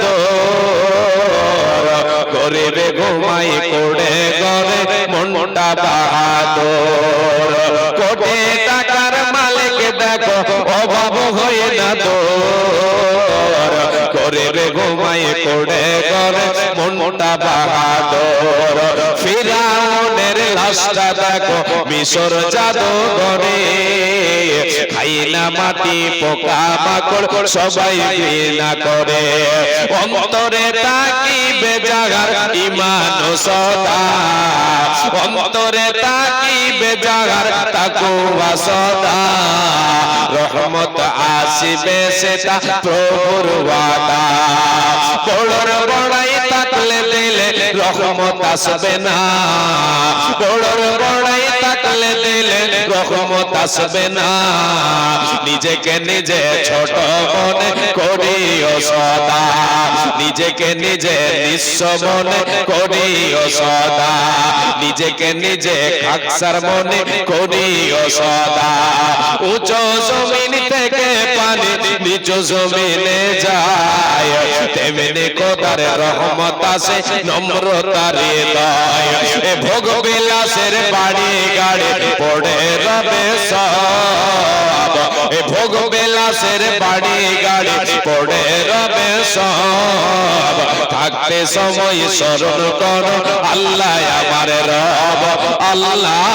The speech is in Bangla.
বাহাদুর। গরিবে ঘুমাই পড়ে গরে মনটা বাহাদুর। কোটে টাকার মালিক দেখো, অভাব হয়ে না তোর গরিবে ঘুমাই পড়ে গরে মনটা বাহাদুর। লাশটা দেখো, মিশর জাদু করে খাই না মাটি, পোকা মাকড়, সবাই ঘৃণা করে। অন্তরে তাকি বেজাগার ইমান সদা। অন্তরে তাকি বেজাগার তাকুয়া সদা। রহমত আসিবে সেটা প্রভুর ওয়াদা বড়র বড়াই তাকলে দিলে রহমত আসবে না। বড়র বড়াই তাকলে দিলে রহমত আসবে না। নিজেকে নিজে ছোট মনে করিও সদা। নিজেকে নিজে নিঃস্ব মনে করিও সদা। নিজেকে নিজে খাকসার মনে করিও সদা। উচ্চ জমিন থেকে পানি নিচু জমিনে যায় তেমনি কোদার রহমত আসে নম্রতার হৃদয় এ ভোগ বিলাসের বাড়ি গাড়ি পড়ে রবে সব। এ ভোগ বিলাসের বাড়ি গাড়ি পড়ে রবে সব। থাকতে সময় স্মরণ কর, আল্লাহ আমার রব। আল্লাহ